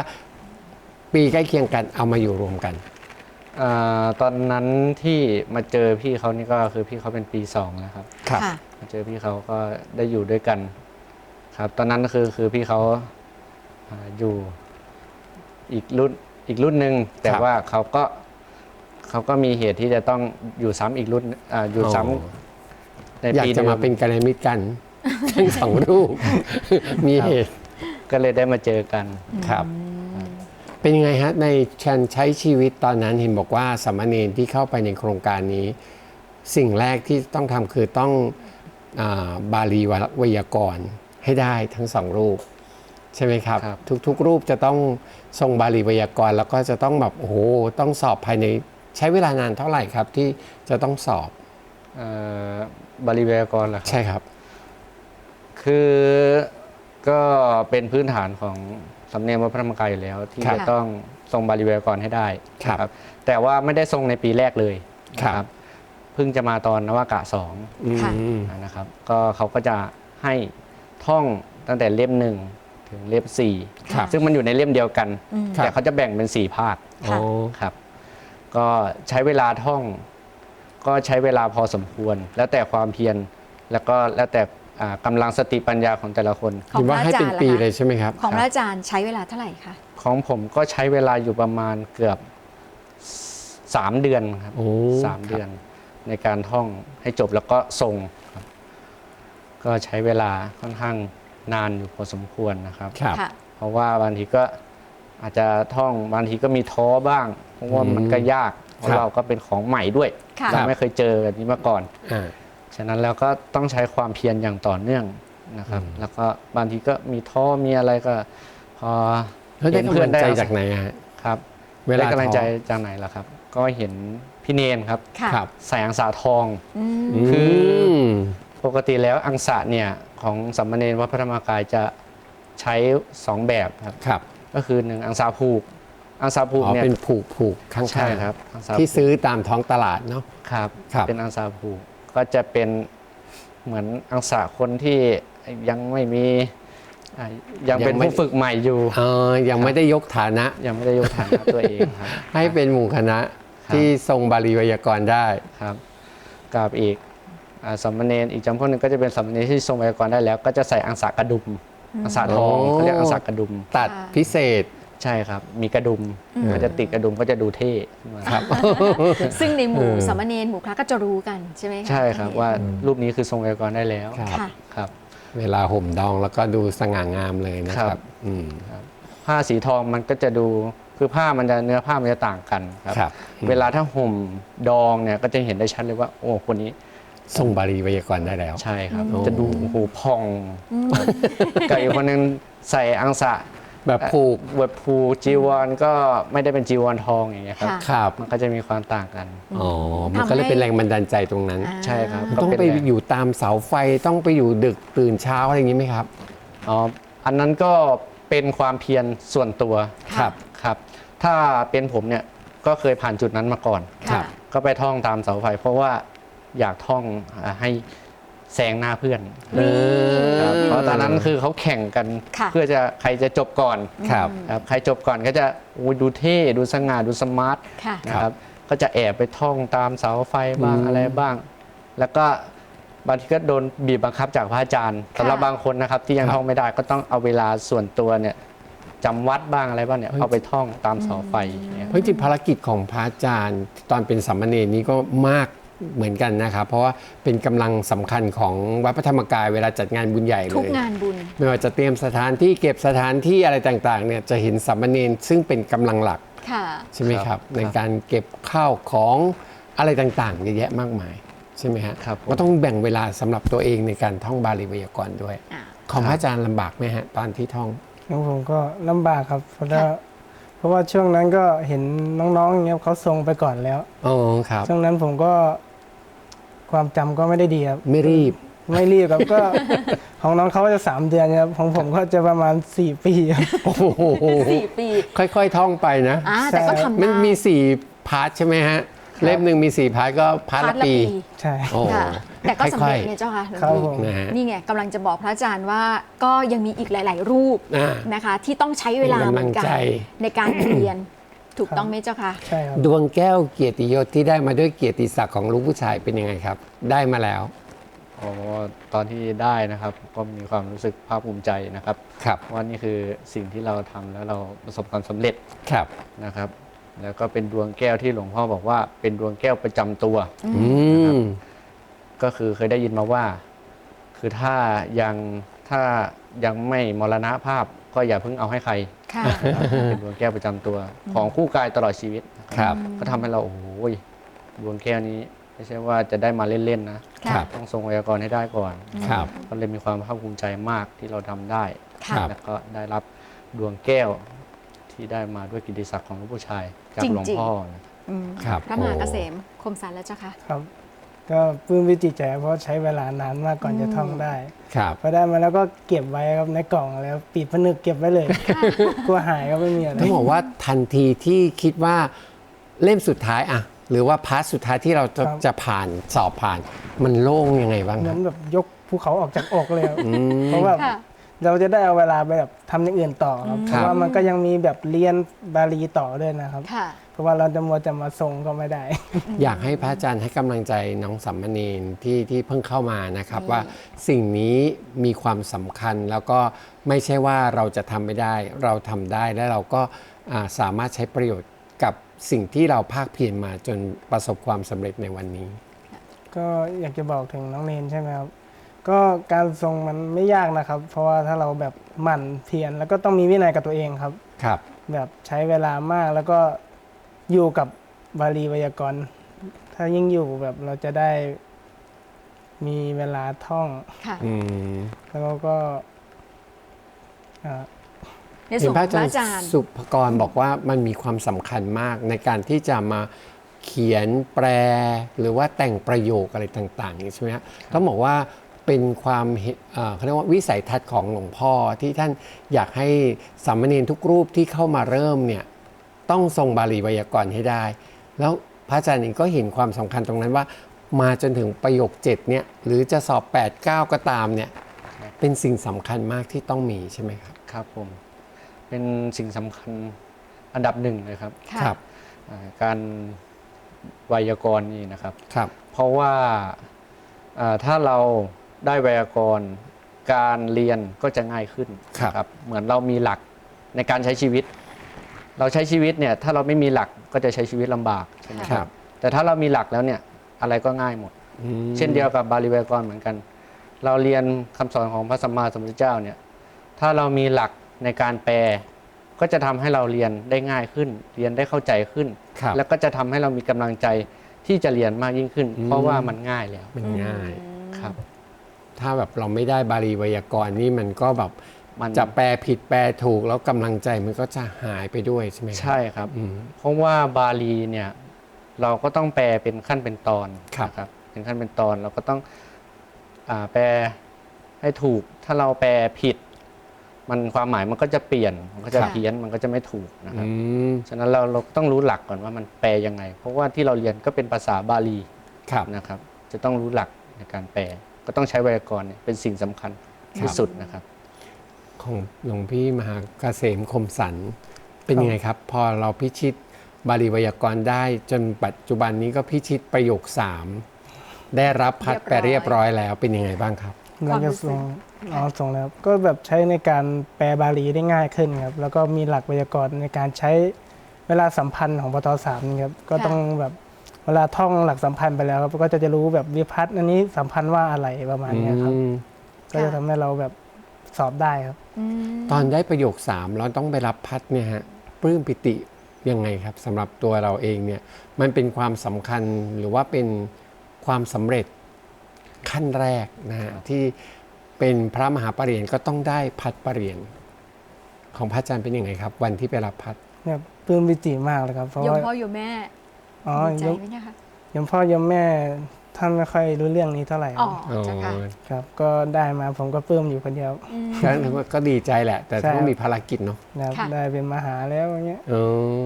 Speaker 1: ปีใกล้เคียงกันเอามาอยู่รวมกัน
Speaker 4: เอ่อตอนนั้นที่มาเจอพี่เขานี่ก็คือพี่เขาเป็นปีสองนะครับ
Speaker 1: ครับ
Speaker 2: ค่ะ
Speaker 4: มาเจอพี่เขาก็ได้อยู่ด้วยกัน ครับ ตอนนั้นคือคือพี่เขาอ่าอยู่อีกรุ่นอีกรุ่นหนึ่งแต่
Speaker 1: ครับ
Speaker 4: ว่าเขาก็ เขาก็มีเหตุที่จะต้องอยู่ซ้ำอีกรุ่นอ่าอยู่ซ้
Speaker 1: อ๋อำ
Speaker 4: ใน
Speaker 1: อยาก
Speaker 4: ปี
Speaker 1: จะ
Speaker 4: เดิ
Speaker 1: มามเป็นกัลยาณมิตรกัน ทั้งสองรูป มีเหตุ
Speaker 4: ก็เลยได้มาเจอกัน
Speaker 1: ครับ เป็นยังไงฮะ ในการใช้ชีวิตตอนนั้นเห็นบอกว่าสามเณรที่เข้าไปในโครงการนี้ สิ่งแรกที่ต้องทำคือต้องอาบาลีไวยากรณ์ให้ได้ทั้งสองรูป ใช่ไหมครับ
Speaker 4: ครับ
Speaker 1: ทุกๆ รูปจะต้องทรงบาลีไวยากรณ์แล้วก็จะต้องแบบโอ้โหต้องสอบภายใน ใช้เวลานานเท่าไหร่ครับที่จะต้องสอบ
Speaker 4: เอ่อบริเวณกรเหรอครับ
Speaker 1: ใช่ครับ
Speaker 4: คือก็เป็นพื้นฐานของสำเนียงวัดพระธรรมกายอยู่แล้ว ที่
Speaker 1: ครับ
Speaker 4: จะต้องทรงบาลีไวยากรณ์ให้ได้
Speaker 1: ครับ
Speaker 4: นะแต่ว่าไม่ได้ทรงในปีแรกเลย
Speaker 1: ครับ
Speaker 4: นะเพิ่งจะมาตอนนวากะสอง
Speaker 1: อืม
Speaker 2: ค่ะ
Speaker 4: นะครับ ก็เขาก็จะให้ท่องตั้งแต่เล่มหนึ่งถึงเล่มสี่
Speaker 1: ครับ
Speaker 4: ซึ่งมันอยู่ในเล่มเดียวกัน
Speaker 2: อืม
Speaker 1: ครับ
Speaker 4: แต่เขาจะแบ่งเป็นสี่ภาค
Speaker 2: ค่ะ
Speaker 1: อ๋อ
Speaker 4: ครับ ก็ใช้เวลาท่อง ก็ใช้เวลาพอสมควร แล้วแต่ความเพียรแล้วก็แล้วแต่อ่ากำลังสติปัญญาของแต่ละคน
Speaker 2: ของ
Speaker 1: คิด
Speaker 2: พ
Speaker 1: ว่า
Speaker 2: ระ
Speaker 1: ให้
Speaker 2: อาจา
Speaker 1: เป็
Speaker 2: ร
Speaker 1: น
Speaker 2: ย์
Speaker 1: ปี
Speaker 2: ล่ะ
Speaker 1: เล
Speaker 2: คะ
Speaker 1: ยใช่ไหมครับ
Speaker 2: ของพระอาจารย์ใช้เวลาเท่าไหร่คะ
Speaker 4: ของผมก็ใช้เวลาอยู่ประมาณเกือบ 3 เดือนครับ
Speaker 1: โอ้
Speaker 4: สามเดือนในการท่องให้จบแล้วก็ส่งครับก็ใช้เวลาค่อนข้างนานอยู่พอสมควรนะครับ
Speaker 1: ครับ
Speaker 2: ค่ะ
Speaker 4: เพราะว่าบางทีก็ อาจจะท่องบางทีก็มีท้อบ้าง เพราะว่ามันก็ยากเพราะ
Speaker 1: ครับ
Speaker 4: เราก็เป็นของใหม่ด้วย
Speaker 2: ค่ะ
Speaker 4: เราไม่เคยเจอแบบนี้มาก่อน
Speaker 1: อ่า
Speaker 4: ฉะนั้นแล้วก็ต้องใช้ความเพียรอย่างต่อเนื่องนะครับ
Speaker 1: อืม
Speaker 4: แล้วก็บางทีก็มีท้อมีอะไรก็ พอ
Speaker 1: แล้วได้
Speaker 4: เห็น
Speaker 1: กำ
Speaker 4: เพื่อ
Speaker 1: ลั
Speaker 4: น
Speaker 1: ง
Speaker 4: ได้
Speaker 1: ใจจากไหนฮะ
Speaker 4: ครับ
Speaker 1: เวลา
Speaker 4: ได้กำลังใจ
Speaker 1: ท้อ
Speaker 4: จากไหนล่ะครับ ก็เห็นพี่เนนครับ
Speaker 2: ค่ะ
Speaker 1: ครับ
Speaker 4: ใส่อังสาทอง
Speaker 2: อืม
Speaker 4: คือ
Speaker 1: ม
Speaker 4: ปกติแล้วอังสะเนี่ยของสัมมาเนรวัดพระธรรมกายจะใช้สองแบบครับ
Speaker 1: ครับ
Speaker 4: ก็คือหนึ่งอังสาผูก อังสาผูก
Speaker 1: อ๋อ
Speaker 4: เนี่ย
Speaker 1: เป็นผูกผูกข้างๆ
Speaker 4: ใช่ครับอังสา
Speaker 1: ที่
Speaker 4: ผูก
Speaker 1: ซื้อตามท้องตลาดเนาะ
Speaker 4: ครับ
Speaker 1: ครับ
Speaker 4: เป็นอังสาผูกก็จะเป็นเหมือนอังสาคนที่ยังไม่มีอ่ายังเป็นผู้ฝึกใหม่อยู่
Speaker 1: เออยังไม่ได้ยกฐานะ
Speaker 4: ยังไม่ได้ยกฐานะตัวเองครับ
Speaker 1: ให้เป็นหมู่คณะ
Speaker 4: ครับ
Speaker 1: ที่ทรงบาลีไวยากรณ์ได้
Speaker 4: ครับกับอีกอ่าสามเณรอีกจำพวกหนึ่งก็จะเป็นสามเณรที่ทรงไวยากรณ์ได้แล้ว ก็จะใส่อังสากระดุม อังสาทอง
Speaker 1: โอ้
Speaker 4: เขาเรียกอังสากระดุม
Speaker 1: ตัด
Speaker 2: ค่ะ
Speaker 1: พิเศษ
Speaker 4: ใช่ครับ มีกระดุม
Speaker 2: อืม
Speaker 4: ก็จะติดกระดุมก็จะดูเท่ขึ้นมา
Speaker 1: ครับ
Speaker 2: ซึ่งในหมู่
Speaker 1: เออ
Speaker 2: สามเณรหมู่พระก็จะรู้กันใช่ไหมคะ
Speaker 4: ใช่ครับว่ารูปนี้คือทรงไวยากรณ์ได้แล้ว
Speaker 1: ครับ
Speaker 2: ค่ะ
Speaker 4: ครับ
Speaker 1: เวลาห่มดองแล้วก็ดูสง่างามเลยนะค
Speaker 4: ครั
Speaker 1: รับบอืม
Speaker 4: ผ้าสีทองมันก็จะดูคือผ้ามันจะเนื้อผ้ามันจะต่างกันครับ
Speaker 1: ครับ
Speaker 4: เวลาถ้าห่มดองเนี่ยก็จะเห็นได้ชัดเลยว่า โอ้คนนี้
Speaker 1: ทรงบาลีไวยากรณ์ได้แล้ว
Speaker 4: ใช่ครับ
Speaker 1: อืม
Speaker 4: จะดูโอ้โหพอง
Speaker 2: อืม
Speaker 4: กับอีกคนนึงใส่อังสะ
Speaker 1: แบบผูก
Speaker 4: เวิร์ดพูจีวรก็ไม่ได้เป็นจีวรทองอย่างเงี้ยครับ
Speaker 2: ค่ะ
Speaker 1: ครับ
Speaker 4: มันก็จะมีความต่างกัน
Speaker 1: อ๋อมันก็เลยเป็นแรงบันดาลใจตรงนั้น
Speaker 2: อ่า
Speaker 4: ใช่ครับ
Speaker 1: มันต้องไปอยู่ตามเสาไฟต้องไปอยู่ดึกตื่นเช้าอะไรอย่างนี้ไหมครับ
Speaker 4: อ๋อ อันนั้นก็เป็นความเพียรส่วนตัว
Speaker 2: ครับ
Speaker 4: ครับ ถ้าเป็นผมเนี่ยก็เคยผ่านจุดนั้นมาก่อน
Speaker 1: ครั
Speaker 2: ค่ะ
Speaker 1: บ
Speaker 4: ก็ไปท่องตามเสาไฟ เพราะว่า อยากท่องอ่าให้แซงหน้าเพื่อน
Speaker 1: เออ
Speaker 4: ครับเพราะตอนนั้นคือเขาแข่งกัน
Speaker 2: ค่ะ
Speaker 4: เพื่อจะใครจะจบก่อน
Speaker 1: ครับ
Speaker 4: ครับใครจบก่อนก็จะโอ้ยดูเท่ดูสง่าดูสมาร์ท
Speaker 2: ค่ะ
Speaker 4: นะครับก็จะแอบไปท่องตามเสาไฟบ้าง
Speaker 1: อืม
Speaker 4: อะไรบ้าง แล้วก็บางทีก็โดนบีบบังคับจากพระอาจารย์
Speaker 2: ค่ะ
Speaker 4: สำหรับบางคนนะครับที่ยังท่องไม่ได้ก็ต้องเอาเวลาส่วนตัวเนี่ยจำวัดบ้างอะไรบ้างเนี่ยเอาไปท่องตามเสาไฟอย่างเงี้ย
Speaker 1: เพราะจริงๆภารกิจของพระอาจารย์ตอนเป็นสามเณรนี้ก็มาก เหมือนกันนะครับ เพราะว่าเป็นกำลังสำคัญของวัดพระธรรมกายเวลาจัดงานบุญใหญ่เล
Speaker 2: ทุก
Speaker 1: ย
Speaker 2: งานบุญ
Speaker 1: ไม่ว่าจะเตรียมสถานที่เก็บสถานที่อะไรต่างๆเนี่ยจะเห็นสามเณรซึ่งเป็นกำลังหลัก
Speaker 2: ค่ะ
Speaker 1: ใช่ไหมค
Speaker 4: ครั
Speaker 1: รับ
Speaker 4: บ
Speaker 1: ในการเก็บข้าวของอะไรต่างๆเยอะแยะมากมายใช่ไหมฮะ
Speaker 4: ครับผม
Speaker 1: ก็ต้องแบ่งเวลาสำหรับตัวเองในการท่องบาลีไวยากรณ์ด้วย
Speaker 2: อ่า
Speaker 1: ของพระอาจารย์ลำบากไหมฮะตอนที่ท่อง
Speaker 3: ของผมก็ลำบากครับเพราะว่า
Speaker 2: ค่ะ
Speaker 3: เพราะว่าช่วงนั้นก็เห็นน้องๆอย่างเงี้ยเขาทรงไปก่อนแล้ว
Speaker 1: อ๋อครับ
Speaker 3: ช่วงนั้นผมก็ ความจำก็ไม่ได้ดีครับ
Speaker 1: ไม่รีบ
Speaker 3: ไม่รีบครับก็ ของน้องเขาก็จะสามเดือนครับของผมก็จะประมาณสี่ปีครับ
Speaker 1: โอ้โห
Speaker 2: สี่ปี
Speaker 1: ค่อยๆท่องไปนะ
Speaker 2: อ่าแต่ก็ทำ
Speaker 1: มัน
Speaker 2: ได้
Speaker 1: มีสี่พาร์ทใช่ไหมฮะ เล่มหนึ่งมีสี่พาร์ทก็พาร์ท
Speaker 2: พา
Speaker 1: ละ
Speaker 2: ร์ทละ
Speaker 1: ปี
Speaker 2: ปี
Speaker 3: ใช่
Speaker 1: โอ้
Speaker 2: ค่ะแต่ก็สำ
Speaker 1: ค่
Speaker 2: เร็
Speaker 1: อ
Speaker 2: จ
Speaker 1: ย
Speaker 2: เนี่ยเจ้าค่ะหลวง
Speaker 3: ครับ
Speaker 2: พี่
Speaker 3: ผม
Speaker 1: ๆนะฮะ
Speaker 2: นี่ไงกำลังจะบอกพระอาจารย์ว่าก็ยังมีอีกหลาย ๆ รูป
Speaker 1: อ่า
Speaker 2: นะคะ ที่ต้องใช้เวลาเหมือนกัน
Speaker 1: เป็นกำลังใจ
Speaker 2: ในการเรียน ถูกต้องไหมเจ้าค่ะ
Speaker 3: ใช่ครับ
Speaker 1: ดวงแก้วเกียรติยศที่ได้มาด้วยเกียรติศักดิ์ของลูกผู้ชายเป็นยังไงครับ ได้มาแล้ว
Speaker 4: อ๋อตอนที่ได้นะครับก็มีความรู้สึกภาคภูมิใจนะครับ
Speaker 1: ครับ
Speaker 4: ว่านี่คือสิ่งที่เราทำแล้วเราประสบความสำเร็จ
Speaker 1: ครับ
Speaker 4: นะครับ แล้วก็เป็นดวงแก้วที่หลวงพ่อบอกว่าเป็นดวงแก้วประจำตัว
Speaker 1: อืม
Speaker 4: ก็คือเคยได้ยินมาว่า คือถ้ายังถ้ายังไม่มรณภาพก็อย่าเพิ่งเอาให้ใคร
Speaker 2: ค่ะ
Speaker 4: เป็นดวงแก้วประจำตัวของคู่กายตลอดชีวิตนะค
Speaker 1: ครับ
Speaker 4: ก็ทำให้เราโอ้โหดวงแก้วนี้ ไม่ใช่ว่าจะได้มาเล่นๆนะ
Speaker 2: ค่ะ
Speaker 1: ครับ
Speaker 4: ต้องทรงไวยากรณ์ให้ได้ก่อน
Speaker 1: ครับ
Speaker 4: ก็เลยมีความภาคภูมิใจมากที่เราทำได้
Speaker 2: ค่ะ
Speaker 1: ครับ
Speaker 4: แล้วก็ได้รับดวงแก้วที่ได้มาด้วยกิตติศักดิ์ของหลูกผู้ชายจาก
Speaker 2: จริงๆ
Speaker 4: หลวงพ่อนะ
Speaker 2: อืม
Speaker 1: ครับ
Speaker 2: พระมหา
Speaker 1: โอ้
Speaker 2: เกษมคมสันแล้วเจ้าค่ะ
Speaker 3: ครับ ก็ปลื้มวิจิตใจเพราะใช้เวลานานมากก่อนจะท่องได้
Speaker 1: ครับ
Speaker 3: พอได้มาแล้วก็เก็บไว้ครับในกล่องแล้วปิดผนึกเก็บไว้เลยกลัวหายก็ไม่มีอะไร
Speaker 1: ต้องบอกว่าทันทีที่คิดว่าเล่มสุดท้ายอะหรือว่าพาร์ทสุดท้ายที่เราจะ
Speaker 3: ครับ
Speaker 1: จะผ่านสอบผ่าน มันโล่งยังไงบ้าง
Speaker 3: เห
Speaker 1: ค
Speaker 3: มื
Speaker 1: รั
Speaker 3: อบนแบบยกภูเขาออกจากอกเลยครับ
Speaker 1: อืม
Speaker 3: เพราะว่า
Speaker 2: ค่ะ
Speaker 3: เราจะได้เอาเวลาไปแบบทำอย่างอื่นต่อครับ
Speaker 2: อืม
Speaker 3: เพราะว่ามันก็ยังมีแบบเรียนบาลีต่อด้วยนะครับ
Speaker 2: ค่ะ
Speaker 3: เพราะว่าเราจะมัวจะมาทรงก็ไม่ได้
Speaker 1: อยากให้พระอาจารย์ให้กำลังใจน้องสัมมณีนที่ที่เพิ่งเข้ามานะครับ
Speaker 2: นี่
Speaker 1: ว่าสิ่งนี้มีความสำคัญแล้วก็ไม่ใช่ว่าเราจะทำไม่ได้ เราทำได้และเราก็อ่าสามารถใช้ประโยชน์กับสิ่งที่เราภาคเพียรมาจนประสบความสำเร็จในวันนี้
Speaker 3: ก็อยากจะบอกถึงน้องเนนใช่ไหมครับ ก็การทรงมันไม่ยากนะครับ เพราะว่าถ้าเราแบบหมั่นเพียรแล้วก็ต้องมีวินัยกับตัวเองครับ
Speaker 1: ครับ
Speaker 3: แบบใช้เวลามากแล้วก็ อยู่กับบาลีไวยากรณ์ ถ้ายิ่งอยู่แบบเราจะได้มีเวลาท่อง
Speaker 2: ค่ะ
Speaker 1: อืม
Speaker 3: แล้วก็อ่า
Speaker 2: ในส่วนของพระอาจาร
Speaker 1: เห็นพระอาจาร
Speaker 2: ย์
Speaker 1: ย์ สุภกรบอกว่ามันมีความสำคัญมากในการที่จะมาเขียนแปล หรือว่าแต่งประโยคอะไรต่างๆอย่างนี้ใช่ไหมครับต้องบอกว่าเป็นความเห็นเอ่อเขาเรียกว่าวิสัยทัศน์ของหลวงพ่อที่ท่านอยากให้สามเณรทุกรูปที่เข้ามาเริ่มเนี่ย ต้องทรงบาลีไวยากรณ์ให้ได้ แล้วพระอาจารย์เองก็เห็นความสำคัญตรงนั้นว่า มาจนถึงประโยค7เนี่ยหรือจะสอบ 8 9 ก็ตามเนี่ยเป็นสิ่งสำคัญมากที่ต้องมีใช่ไหมครับ
Speaker 4: ครับผมเป็นสิ่งสำคัญอันดับหนึ่งเลยครับ
Speaker 2: ค่ะ
Speaker 4: อ่าการไวยากรณ์นี่นะครับ
Speaker 1: ครับ
Speaker 4: เพราะว่าอ่าถ้าเราได้ไวยากรณ์การเรียนก็จะง่ายขึ้น
Speaker 1: ครับ
Speaker 4: นะเหมือนเรามีหลักในการใช้ชีวิต เราใช้ชีวิตเนี่ยถ้าเราไม่มีหลักก็จะใช้ชีวิตลำบากใช่ไหม
Speaker 1: ค
Speaker 4: ค
Speaker 1: รั
Speaker 4: รับ บ แต่ถ้าเรามีหลักแล้วเนี่ยอะไรก็ง่ายหมด
Speaker 1: อืม
Speaker 4: เช่นเดียวกับบาลีไวยากรณ์เหมือนกัน เราเรียนคำสอนของพระสัมมาสัมพุทธเจ้าเนี่ยถ้าเรามีหลักในการแปล ก็จะทำให้เราเรียนได้ง่ายขึ้น เรียนได้เข้าใจขึ้น
Speaker 1: ครับ
Speaker 4: แล้วก็จะทำให้เรามีกำลังใจที่จะเรียนมากยิ่งขึ้น
Speaker 1: อืม
Speaker 4: เพราะว่ามันง่ายแล้ว
Speaker 1: มันง่าย
Speaker 4: ครับ
Speaker 1: ถ้าแบบเราไม่ได้บาลีไวยากรณ์นี่มันก็แบบ
Speaker 4: มัน
Speaker 1: จะแปลผิดแปลถูกแล้วกำลังใจมันก็จะหายไปด้วยใช่ไหมครับ
Speaker 4: ใช่ครับ
Speaker 1: อืม
Speaker 4: เพราะว่าบาลีเนี่ยเราก็ต้องแปลเป็นขั้นเป็นตอน
Speaker 1: ครับ
Speaker 4: นะครับเป็นขั้นเป็นตอนเราก็ต้องอาแปลให้ถูก ถ้าเราแปลผิด มันความหมายมันก็จะเปลี่ยนมันก็จะ
Speaker 2: ค่ะ
Speaker 4: เพี้ยนมันก็จะไม่ถูกนะครับ
Speaker 1: อืม
Speaker 4: ฉะนั้นเราเราต้องรู้หลักก่อนว่ามันแปลยังไง เพราะว่าที่เราเรียนก็เป็นภาษาบาลี
Speaker 1: ครับ
Speaker 4: นะครับ จะต้องรู้หลักในการแปลก็ต้องใช้ไวยากรณ์เนี่ยเป็นสิ่งสำคัญที่สุดนะครับ
Speaker 1: ของหลวงพี่มหาเกษมคมสันเป็น
Speaker 3: ครับ
Speaker 1: ยังไงครับ พอเราพิชิตบาลีไวยากรณ์ได้จนปัจจุบันนี้ก็พิชิตประโยคสามได้รับพัดไป
Speaker 2: เรี
Speaker 1: เรี
Speaker 2: ย
Speaker 1: ย
Speaker 2: บบร้
Speaker 1: ร้
Speaker 2: อ
Speaker 1: อยยแล้วเป็นยังไงบ้างครับ
Speaker 3: เราจะส่งอ๋อส่งแล้วก็แบบใช้ในการแปลบาลีได้ง่ายขึ้นครับ แล้วก็มีหลักไวยากรณ์ในการใช้เวลาสัมพันธ์ของปตสามนี่ครับก็ต้องแบบเวลาท่องหลักสัมพันธ์ไปแล้วครับก็จะจะรู้แบบวิพัฒน์อันนี้สัมพันธ์ว่าอะไรประมาณเนี้ยครับ
Speaker 1: อืม
Speaker 3: ก็จะทำให้เราแบบ สอบได้ครับ
Speaker 2: อืม
Speaker 1: ตอนได้ประโยคสามเราต้องไปรับพัดเนี่ยฮะปลื้มปิติยังไงครับสำหรับตัวเราเองเนี่ยมันเป็นความสำคัญหรือว่าเป็นความสำเร็จขั้นแรกนะฮะที่เป็นพระมหาปรริญญาก็ต้องได้พัดปรริญญาของพระอาจารย์เป็นยังไงครับ วันที่ไปรับพัด
Speaker 3: เนี่ยปลื้มปิติมากเลยครับเพราะ
Speaker 2: โยม
Speaker 3: ว่า
Speaker 2: พ่อโยมแม่
Speaker 3: อ๋อ
Speaker 2: ดีใจ
Speaker 3: ยม
Speaker 2: ไหมเนี่ยคะ
Speaker 3: ยมพ่อยมแม่ ท่านไม่ค่อยรู้เรื่องนี้เท่าไหร่ค
Speaker 2: อ๋
Speaker 3: รั
Speaker 2: อบเจ้าค่ะ
Speaker 3: ครับ ก็ได้มาผมก็ปลื้มอยู่คนเดียว
Speaker 2: อืม
Speaker 1: ก็ก็ดีใจแหละ แต่
Speaker 3: ใช่
Speaker 1: ต้องมีภารกิจเนาะ
Speaker 3: นะครับ
Speaker 2: ค่ะ
Speaker 3: ได้เป็นมหาแล้วอย่างเงี้ย
Speaker 1: เออ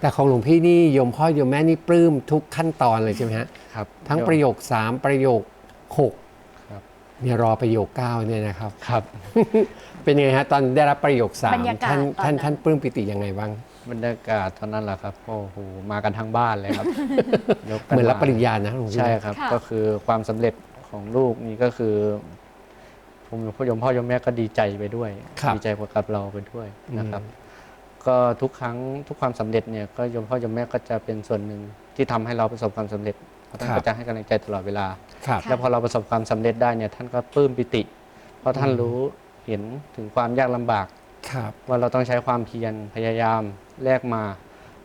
Speaker 1: แต่ของหลวงพี่นี่โยมพ่อโยมแม่นี่ปลื้มทุกขั้นตอนเลยใช่ไหมฮะ
Speaker 4: ครับ
Speaker 1: ทั้งประโยคสามประโยคหก
Speaker 4: ครับ
Speaker 1: เนี่ยรอประโยคเก้าเนี่ยนะครับ
Speaker 4: ครับ
Speaker 1: เป็นยังไงฮะตอนได้รับประโยคสา
Speaker 2: บ
Speaker 1: ม
Speaker 2: รรยากาศ
Speaker 1: ท่าน
Speaker 2: ตอน
Speaker 1: ท่าน
Speaker 2: นั้น
Speaker 1: ท่านปลื้มปิติยังไงบ้าง
Speaker 4: บรรยากาศตอนนั้นแหละครับโอ้โหมากันทั้งบ้านเลยครับยกกั
Speaker 1: เหมือนรับาปริญญานะหลวงพี่
Speaker 4: ใช่ครับ
Speaker 2: ค่ะ
Speaker 4: ก็คือความสำเร็จของลูกนี่ก็คือผมพ่อยมพ่อยมแม่ก็ดีใจไปด้วยดีใจกับเราไปด้วยนะครับก็ทุกครั้งทุกความสำเร็จเนี่ยก็ยมพ่อยมแม่ก็จะเป็นส่วนหนึ่งที่ทำให้เราประสบความสำเร็จท่านก็จะให้กำลังใจตลอดเวลา
Speaker 1: ครับ
Speaker 2: ค่ะ
Speaker 4: แล้วพอเราประสบความสำเร็จได้เนี่ยท่านก็ปลื้มปิติ เพราะท่านรู้ เห็นถึงความยากลำบาก
Speaker 1: ครับ
Speaker 4: ว่าเราต้องใช้ความเพียรพยายามแลกมา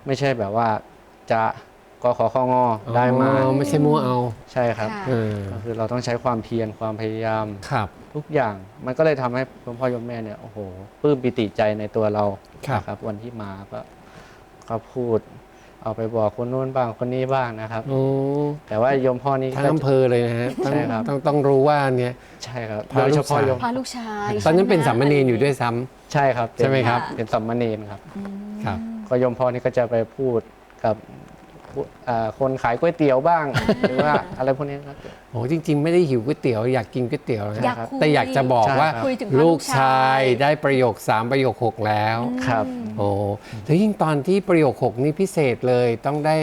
Speaker 4: ไม่ใช่แบบว่าจะกขอข้องอได้มา
Speaker 1: อ๋อไม่ใช่มั่วเอา
Speaker 4: ใช่ครับ
Speaker 2: ค่ะ
Speaker 1: เออ
Speaker 4: ก็คือเราต้องใช้ความเพียรความพยายาม
Speaker 1: ครับ
Speaker 4: ทุกอย่างมันก็เลยทำให้หลวงพ่อยมแม่เนี่ยโอ้โหปลื้มปิติใจในตัวเรา
Speaker 1: ครับ
Speaker 4: นะครับวันที่มาก็ก็พูด เอาไปบอกคนโน้นบ้างคนนี้บ้างนะครับ
Speaker 1: โอ้
Speaker 4: แต่ว่ายมพ่อนี่
Speaker 1: ทั้ง
Speaker 4: ก็
Speaker 1: อำเภอเลยนะฮะต้อง
Speaker 4: ใช่ครับ
Speaker 1: ต้องต้องรู้ว่าเนี่ย
Speaker 4: ใช่ครับ
Speaker 1: พระ
Speaker 4: โดยเฉพาะ
Speaker 1: ลูกชาย
Speaker 4: ยม
Speaker 2: พาลูกชาย
Speaker 1: ตอนนั้นเป็น
Speaker 2: ใช่
Speaker 1: สาม
Speaker 2: ไห
Speaker 1: เณรอยู่ด้วยซ้ำ
Speaker 4: ใช่ครับเป็น
Speaker 1: ใช่ไหมครับ
Speaker 4: เป็นสัมมาเนรครับ
Speaker 2: อืม
Speaker 1: ครับ
Speaker 4: ก็ยมพ่อนี่ก็จะไปพูดกับ ผู้อ่าคนขายก๋วยเตี๋ยวบ้าง หรือว่าอะไรพวกนี้ครับ
Speaker 1: โอ้จริง ๆ ไม่ได้หิวก๋วยเตี๋ยวอยากกินก๋วยเตี๋ยวนะ
Speaker 2: อยาก
Speaker 1: ฮะ
Speaker 2: คุย
Speaker 1: แต่อยากจะบอกว่า
Speaker 4: ใช่ครับ
Speaker 2: คุยถึงพระ
Speaker 1: ลูกชายได้ประโยคสามประโยคหกแล้ว
Speaker 4: ครับ
Speaker 1: โอ้แล้วยิ่งตอนที่ประโยคหกนี่พิเศษเลยต้องได้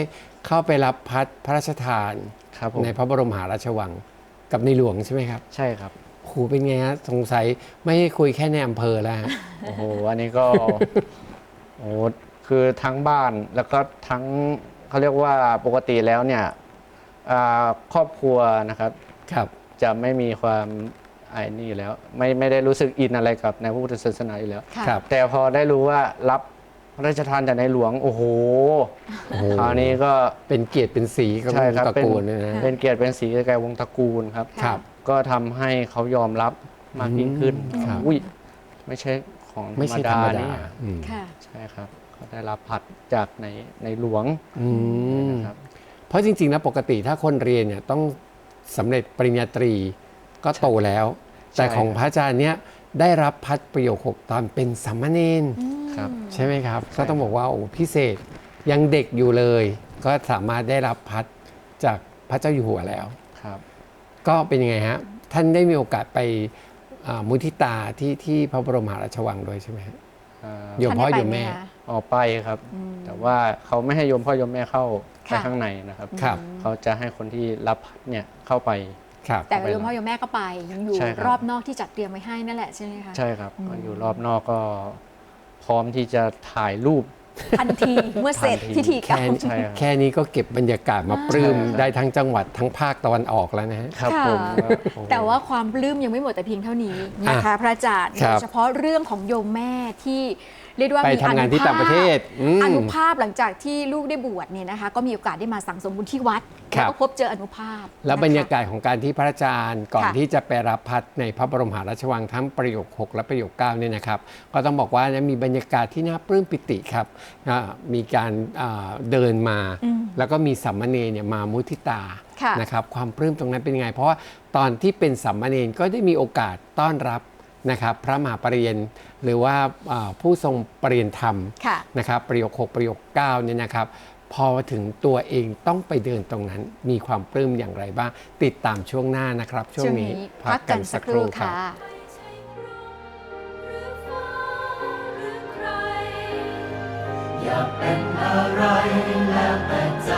Speaker 1: เข้าไปรับพัดพระราชทาน
Speaker 4: ครับผม
Speaker 1: ในพระบรมมหาราชวังกับในหลวงใช่ไหมครับ
Speaker 4: ใช่ครับ
Speaker 1: ครูเป็นไงฮะสงสัยไม่ให้คุยแค่ในอำเภอแล้วฮะ
Speaker 4: โอ้โห อันนี้ก็ โอ้โหคือทั้งบ้านแล้วก็ทั้ง เขาเรียกว่าปกติแล้วเนี่ยอ่าครอบครัวนะครับ
Speaker 1: ครับ
Speaker 4: จะไม่มีความไอ้นี่อยู่แล้ว ไม่ไม่ได้รู้สึกอินอะไรกับในพระพุทธศาสนาอยู่แล้ว
Speaker 2: ค่ะ
Speaker 1: ครับ
Speaker 4: แต่พอได้รู้ว่ารับพระราชทานจากในหลวง โอ้โห
Speaker 1: โอ้โห
Speaker 4: คราวนี้ก็
Speaker 1: เป็นเกียรติเป็นสีกับ
Speaker 4: ใช่ครับ
Speaker 1: ตระกูลเลยนะ
Speaker 4: เป็นเกียรติเป็นสีแก่วงศ์ตระกูลครับ
Speaker 1: ครับ
Speaker 4: ก็ทำให้เขายอมรับมากยิ่งขึ้น
Speaker 1: อืมครับ
Speaker 4: อุ้ยไม่ใช่ของธร
Speaker 1: ไม่
Speaker 4: รม
Speaker 1: ใช่ธร
Speaker 4: ดาร
Speaker 1: มดา
Speaker 4: นี่
Speaker 1: อืม
Speaker 2: ค่ะ
Speaker 4: ใช่ครับเขา ได้รับผัดจากในในหลวง
Speaker 1: อืม
Speaker 4: นะครับ
Speaker 1: เพราะจริงๆแล้วปกติถ้าคนเรียนเนี่ยต้องสำเร็จปริญญาตรีก็โตแล้ว แต่ของพระอาจารย์เนี่ยได้รับพัดประโยคหกตอนเป็นสามเณร
Speaker 4: ครับ
Speaker 1: ใช่ไหมครับ
Speaker 4: ใช่
Speaker 1: ก็ต้องบอกว่าโอ้พิเศษยังเด็กอยู่เลย ก็สามารถได้รับพัดจากพระเจ้าอยู่หัวแล้ว
Speaker 4: ครับ
Speaker 1: ก็เป็นยังไงฮะ ท่านได้มีโอกาสไปอ่ามุทิตาที่ที่พระบรมมหาราชวังด้วยใช่ไหมฮะ
Speaker 4: เอ่อ
Speaker 1: โยมพ่อ
Speaker 2: ท่าน
Speaker 1: โย
Speaker 2: ได้
Speaker 1: ม
Speaker 2: ไปไห
Speaker 1: แม่
Speaker 2: คะ
Speaker 4: ออกไปครับ
Speaker 2: อืม
Speaker 4: แต่ว่าเขาไม่ให้โยมพ่อโยมแม่เข้าไป
Speaker 2: ค่ะ
Speaker 4: ข้างในนะครับ
Speaker 1: ครับ
Speaker 4: เขาจะให้คนที่รับพัดเนี่ยเข้าไป
Speaker 1: ครับ
Speaker 2: แต่โยมพ่อโยมแม่ก็ไปยังอยู่
Speaker 4: ใช่ครับ
Speaker 2: รอบนอกที่จัดเตรียมไว้ให้นั่นแหละใช่ไหมคะ
Speaker 4: ใช่ครับ
Speaker 2: อืม
Speaker 4: ก็อยู่รอบนอกก็ พร้อมที่จะถ่ายรูป
Speaker 2: ทันทีเมื่อเสร็จ
Speaker 4: ทันที
Speaker 2: พิธีกรร
Speaker 1: แค่
Speaker 2: ม
Speaker 4: ใช่ครับ
Speaker 1: แค่นี้ก็เก็บบรรยากาศมาปลื้มได้ทั้งจังหวัดทั้งภาคตะวันออกแล้วนะฮะ
Speaker 4: ครับ
Speaker 2: ค่ะ
Speaker 4: ผมก็โอ้โห
Speaker 2: แต่ว่าความปลื้มยังไม่หมดแต่เพียงเท่านี้นะคะ พระอาจารย์
Speaker 1: ครั
Speaker 2: โด
Speaker 1: บ
Speaker 2: ยเฉพาะเรื่องของโยมแม่ที่ เรียกได้ว่า
Speaker 1: ไป
Speaker 2: มี
Speaker 1: ทำงานที่ต่างประเทศอืม
Speaker 2: อนุภาพหลังจากที่ลูกได้บวชเนี่ยนะคะ ก็มีโอกาสได้มาสั่งสมบุญที่วัด
Speaker 1: ครั
Speaker 2: แล้ว
Speaker 1: บ
Speaker 2: ก็พบเจออนุภาพ
Speaker 1: แล้ว
Speaker 2: นะคะ
Speaker 1: บรรยากาศของการที่พระอาจารย์ก่อน
Speaker 2: ค่ะ
Speaker 1: ที่จะไปรับพัดในพระบรมมหาราชวังทั้งประโยค 6 และประโยค9เนี่ยนะครับ ก็ต้องบอกว่าเนี่ยมีบรรยากาศที่น่าปลื้มปิติครับอ่ามีการอ่าเดินมา
Speaker 2: อืม
Speaker 1: แล้วก็มีสัมมาเนรเนี่ยมามุทิตา
Speaker 2: ค่ะ
Speaker 1: นะครับความปลื้มตรงนั้นเป็นยังไง เพราะว่าตอนที่เป็นสัมมาเนรก็ได้มีโอกาสต้อนรับ นะครับพระมหาปรริญญาหรือว่าอ่าผู้ทรงปรริญญาธรรม
Speaker 2: ค่ะ
Speaker 1: นะครับประโยค6ประโยค9เนี่ยนะครับพอถึงตัวเองต้องไปเดินตรงนั้น มีความปลื้มอย่างไรบ้าง ติดตามช่วงหน้านะครับ ช่วงนี้
Speaker 2: พักกันสักครู่ค่ะ
Speaker 5: อยากเป็นอะไรแล้วแต่ใจ